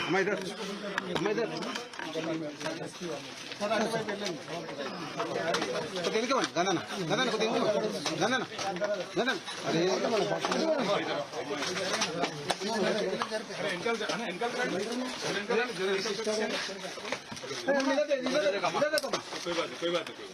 అమ్మాయి ఇద్దరు అమ్మాయి ఇద్దరు कोई बात कोई बात कोई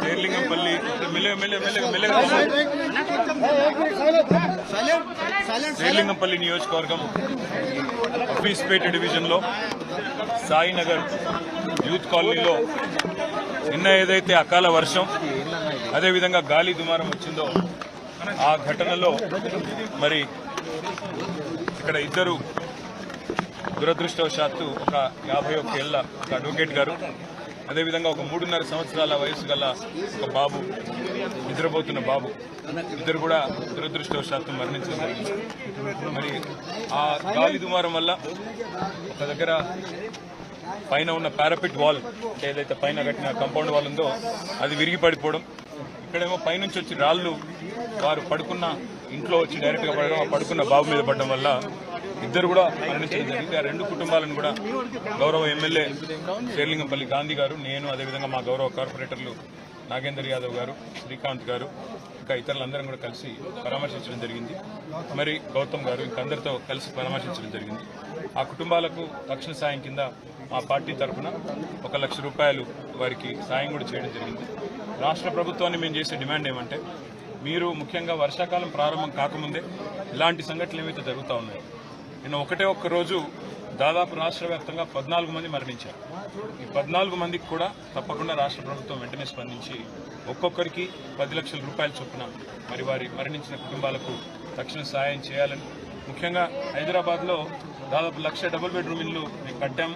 శేర్లింగంపల్లి. మెల్లగా మెల్లగా మెల్లగా మెల్లగా. శేర్లింగంపల్లి నియోజకవర్గం ఆఫీస్పేట డివిజన్లో సాయినగర్ యూత్ కాలనీలో నిన్న ఏదైతే అకాల వర్షం అదేవిధంగా గాలి దుమారం వచ్చిందో ఆ ఘటనలో మరి ఇక్కడ ఇద్దరు దురదృష్టవశాత్తు ఒక యాభై ఒక్క ఏళ్ళ ఒక అడ్వకేట్ గారు అదేవిధంగా ఒక మూడున్నర సంవత్సరాల వయసు గల ఒక బాబు నిద్రపోతున్న బాబు ఇద్దరు కూడా దురదృష్టవశాత్తు మరణించడం మరి ఆ గాలి దుమారం వల్ల ఒక దగ్గర పైన ఉన్న పారాపిట్ వాల్ ఏదైతే పైన కట్టిన కంపౌండ్ వాల్ ఉందో అది విరిగి పడిపోవడం ఇక్కడేమో పైనుంచి వచ్చి రాళ్ళు వారు పడుకున్న ఇంట్లో వచ్చి డైరెక్ట్గా పడడం ఆ పడుకున్న బాబు మీద పడడం వల్ల ఇద్దరు కూడా మరణించడం జరిగింది. ఆ రెండు కుటుంబాలను కూడా గౌరవ ఎమ్మెల్యే శేర్లింగంపల్లి గాంధీ గారు నేను అదేవిధంగా మా గౌరవ కార్పొరేటర్లు నాగేందర్ యాదవ్ గారు శ్రీకాంత్ గారు ఇంకా ఇతరులందరం కూడా కలిసి పరామర్శించడం జరిగింది. మరి గౌతమ్ గారు ఇంకా అందరితో కలిసి పరామర్శించడం జరిగింది. ఆ కుటుంబాలకు తక్షణ సాయం కింద మా పార్టీ తరఫున ఒక లక్ష రూపాయలు వారికి సాయం కూడా చేయడం జరిగింది. రాష్ట్ర ప్రభుత్వాన్ని మేము చేసే డిమాండ్ ఏమంటే మీరు ముఖ్యంగా వర్షాకాలం ప్రారంభం కాకముందే ఇలాంటి సంఘటనలు ఏవైతే జరుగుతూ ఉన్నాయి నేను ఒకటే ఒక్క రోజు దాదాపు రాష్ట్ర వ్యాప్తంగా పద్నాలుగు మంది మరణించారు. ఈ పద్నాలుగు మందికి కూడా తప్పకుండా రాష్ట్ర ప్రభుత్వం వెంటనే స్పందించి ఒక్కొక్కరికి పది లక్షల రూపాయల చొప్పున మరి వారి మరణించిన కుటుంబాలకు తక్షణ సాయం చేయాలని ముఖ్యంగా హైదరాబాద్లో దాదాపు లక్ష డబుల్ బెడ్రూమ్ ఇల్లు మేము కట్టాం.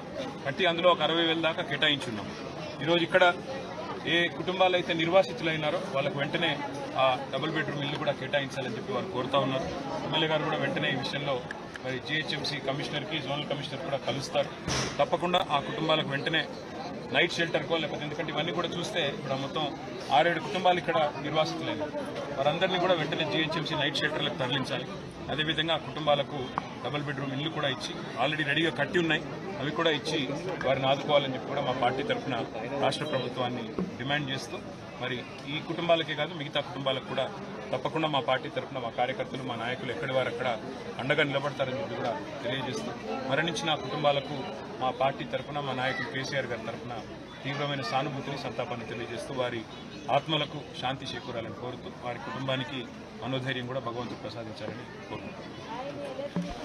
కట్టి అందులో ఒక అరవై వేల దాకా కేటాయించున్నాం. ఈరోజు ఇక్కడ ఏ కుటుంబాలు అయితే నిర్వాసితులైనారో వాళ్ళకు వెంటనే ఆ డబుల్ బెడ్రూమ్ ఇల్లు కూడా కేటాయించాలని చెప్పి వారు కోరుతా ఉన్నారు. ఎమ్మెల్యే గారు కూడా వెంటనే ఈ విషయంలో మరి జిహెచ్ఎంసీ కమిషనర్కి జోనల్ కమిషనర్ కూడా కలుస్తారు. తప్పకుండా ఆ కుటుంబాలకు వెంటనే నైట్ షెల్టర్కో లేకపోతే ఎందుకంటే ఇవన్నీ కూడా చూస్తే ఇప్పుడు మొత్తం ఆరేడు కుటుంబాలు ఇక్కడ నిర్వాసితులైన వారందరినీ కూడా వెంటనే జిహెచ్ఎంసీ నైట్ షెల్టర్లకు తరలించాలి. అదేవిధంగా కుటుంబాలకు డబుల్ బెడ్రూమ్ ఇల్లు కూడా ఇచ్చి ఆల్రెడీ రెడీగా కట్టి ఉన్నాయి. అవి కూడా ఇచ్చి వారిని ఆదుకోవాలని చెప్పి కూడా మా పార్టీ తరఫున రాష్ట్ర ప్రభుత్వాన్ని డిమాండ్ చేస్తూ మరి ఈ కుటుంబాలకే కాదు మిగతా కుటుంబాలకు కూడా తప్పకుండా మా పార్టీ తరఫున మా కార్యకర్తలు మా నాయకులు ఎక్కడి వారు అక్కడ అండగా నిలబడతారని చెప్పి కూడా తెలియజేస్తూ మరణించిన కుటుంబాలకు మా పార్టీ తరఫున మా నాయకులు కేసీఆర్ గారి తరఫున తీవ్రమైన సానుభూతిని సంతాపాన్ని తెలియజేస్తూ వారి ఆత్మలకు శాంతి చేకూరాలని కోరుతూ వారి కుటుంబానికి మనోధైర్యం కూడా భగవంతుడు ప్రసాదించాలని కోరుకుంటున్నాను.